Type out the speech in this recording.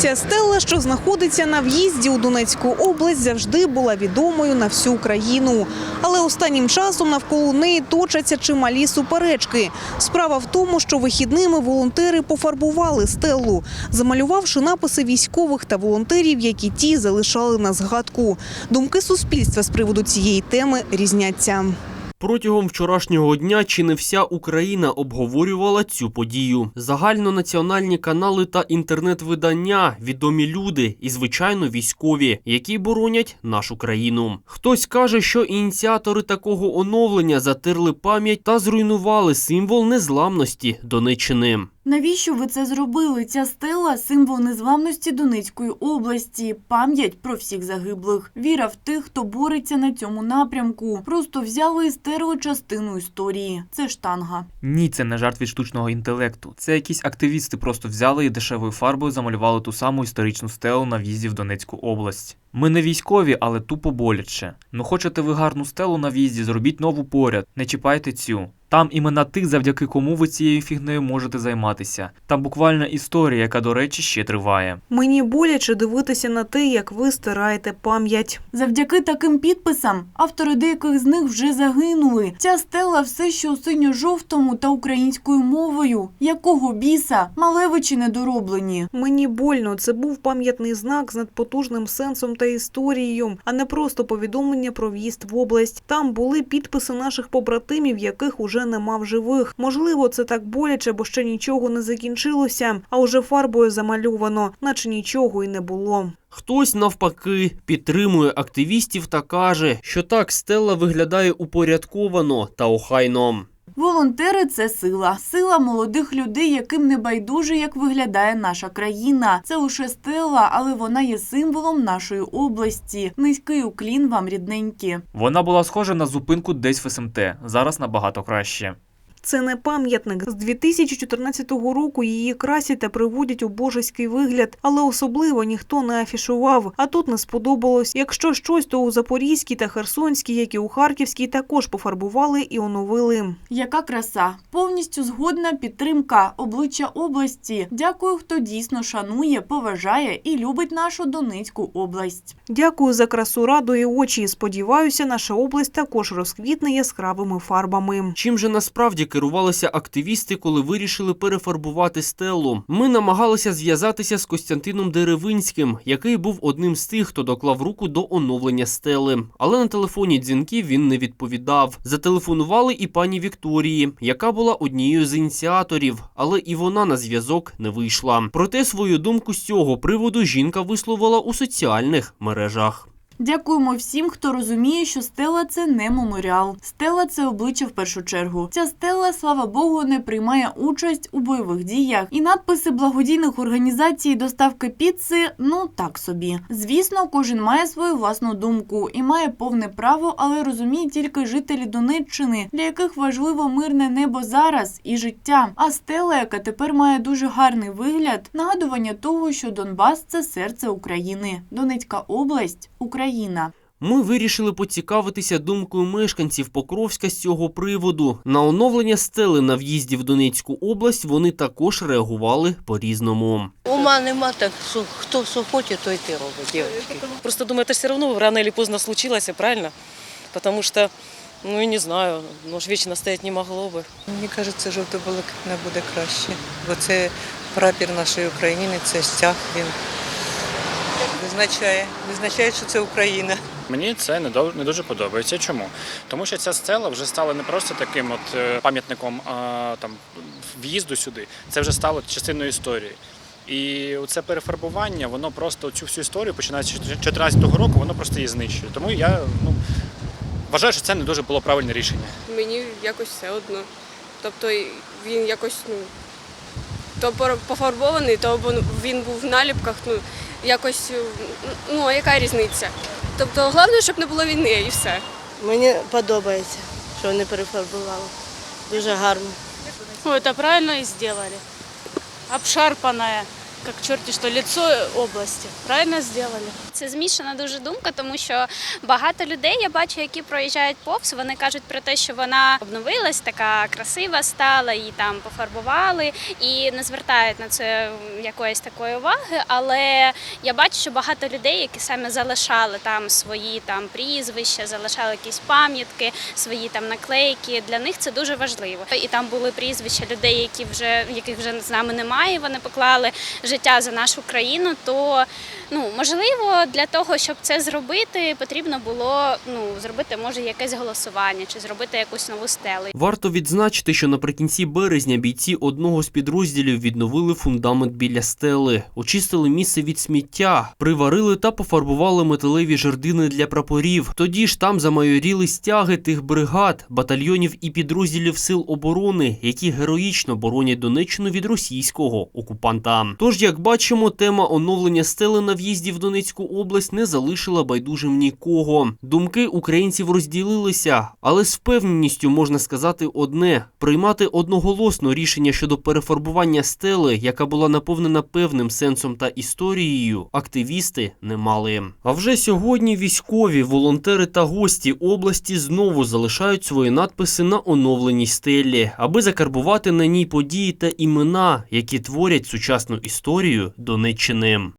Ця стела, що знаходиться на в'їзді у Донецьку область, завжди була відомою на всю країну. Але останнім часом навколо неї точаться чималі суперечки. Справа в тому, що вихідними волонтери пофарбували стелу, замалювавши написи військових та волонтерів, які ті залишали на згадку. Думки суспільства з приводу цієї теми різняться. Протягом вчорашнього дня чи не вся Україна обговорювала цю подію. Загальнонаціональні канали та інтернет-видання, відомі люди і, звичайно, військові, які боронять нашу країну. Хтось каже, що ініціатори такого оновлення затерли пам'ять та зруйнували символ незламності Донеччини. Навіщо ви це зробили? Ця стела символ незламності Донецької області, пам'ять про всіх загиблих, віра в тих, хто бореться на цьому напрямку. Просто взяли і стерли частину історії. Це штанга. Ні, це не жарт від штучного інтелекту. Це якісь активісти просто взяли і дешевою фарбою замалювали ту саму історичну стелу на в'їзді в Донецьку область. Ми не військові, але тупо боляче. Ну хочете ви гарну стелу на в'їзді, зробіть нову поряд, не чіпайте цю. Там імена тих, завдяки кому ви цією фігнею можете займатися. Там буквально історія, яка, до речі, ще триває. Мені боляче дивитися на те, як ви стираєте пам'ять. Завдяки таким підписам автори деяких з них вже загинули. Ця стела все, що у синьо-жовтому та українською мовою. Якого біса? Малевичі недороблені. Мені больно. Це був пам'ятний знак з надпотужним сенсом та історією, а не просто повідомлення про в'їзд в область. Там були підписи наших побратимів, яких уже нема в живих. Можливо, це так боляче, бо ще нічого не закінчилося, а уже фарбою замальовано, наче нічого й не було. Хтось навпаки підтримує активістів та каже, що так стела виглядає упорядковано та охайно. Волонтери це сила. Сила молодих людей, яким не байдуже, як виглядає наша країна. Це лише стела, але вона є символом нашої області. Низький уклін вам рідненькі. Вона була схожа на зупинку десь в СМТ. Зараз набагато краще. Це не пам'ятник. З 2014 року її красять та приводять у божеський вигляд, але особливо ніхто не афішував. А тут не сподобалось. Якщо щось, то у Запорізькій та Херсонській, як і у Харківській, також пофарбували і оновили. Яка краса! Повністю згодна підтримка обличчя області. Дякую, хто дійсно шанує, поважає і любить нашу Донецьку область. Дякую за красу радує очі. Сподіваюся, наша область також розквітне яскравими фарбами. Чим же насправді керувалися активісти, коли вирішили перефарбувати стелу? Ми намагалися зв'язатися з Костянтином Деревинським, який був одним з тих, хто доклав руку до оновлення стели. Але на телефоні дзвінків він не відповідав. Зателефонували і пані Вікторії, яка була однією з ініціаторів, але і вона на зв'язок не вийшла. Проте свою думку з цього приводу жінка висловила у соціальних мережах. Дякуємо всім, хто розуміє, що стела це не меморіал. Стела це обличчя в першу чергу. Ця стела, слава Богу, не приймає участь у бойових діях. І надписи благодійних організацій доставки піци ну так собі. Звісно, кожен має свою власну думку і має повне право, але розуміє тільки жителі Донеччини, для яких важливо мирне небо зараз і життя. А стела, яка тепер має дуже гарний вигляд, нагадування того, що Донбас це серце України, Донецька область Україна. Ми вирішили поцікавитися думкою мешканців Покровська з цього приводу. На оновлення стели на в'їзді в Донецьку область вони також реагували по-різному. Ума нема, так що хто що хоче, то й ти робить, дівчатки. Просто думаю, это все равно рано или поздно случилось, правильно? Потому что, ну, не знаю, ну, ж вечно стоять не могло бы. Мені кажеться, жовто-блакитне буде краще, бо це прапір нашої України, це стяг, він визначає, визначає, що це Україна. Мені це не до- не дуже подобається. Чому? Тому що ця стела вже стала не просто таким от е, пам'ятником а, там в'їзду сюди. Це вже стало частиною історії. І це перефарбування, воно просто цю всю історію, починаючи з 2014 року, воно просто її знищує. Тому я ну, вважаю, що це не дуже було правильне рішення. мені якось все одно. Тобто він якось, ну, то пофарбований, то він був в наліпках, ну, якось, ну, а яка різниця? Тобто, головне, щоб не було війни і все. Мені подобається, що вони перефарбували. Дуже гарно. Ну, це правильно і зробили. Обшарпанная как черти что, лицо области. Правильно сделали. Це змішана дуже думка, тому що багато людей я бачу, які проїжджають повз. Вони кажуть про те, що вона обновилась, така красива стала, її там пофарбували і не звертають на це якоїсь такої уваги. Але я бачу, що багато людей, які саме залишали там свої там прізвища, залишали якісь пам'ятки, свої там наклейки. Для них це дуже важливо. І там були прізвища людей, які вже яких вже з нами немає. Вони поклали життя за нашу країну. То ну можливо, для того, щоб це зробити, потрібно було ну зробити може якесь голосування чи зробити якусь нову стелу. Варто відзначити, що наприкінці березня бійці одного з підрозділів відновили фундамент біля стели, очистили місце від сміття, приварили та пофарбували металеві жердини для прапорів. Тоді ж там замайоріли стяги тих бригад, батальйонів і підрозділів сил оборони, які героїчно боронять Донеччину від російського окупанта. Тож, як бачимо, тема оновлення стели на в'їзді в Донецьку область не залишила байдужим нікого. Думки українців розділилися, але з впевненістю можна сказати одне: приймати одноголосно рішення щодо перефарбування стели, яка була наповнена певним сенсом та історією, активісти не мали. А вже сьогодні військові, волонтери та гості області знову залишають свої надписи на оновленій стелі, аби закарбувати на ній події та імена, які творять сучасну історію Донеччини.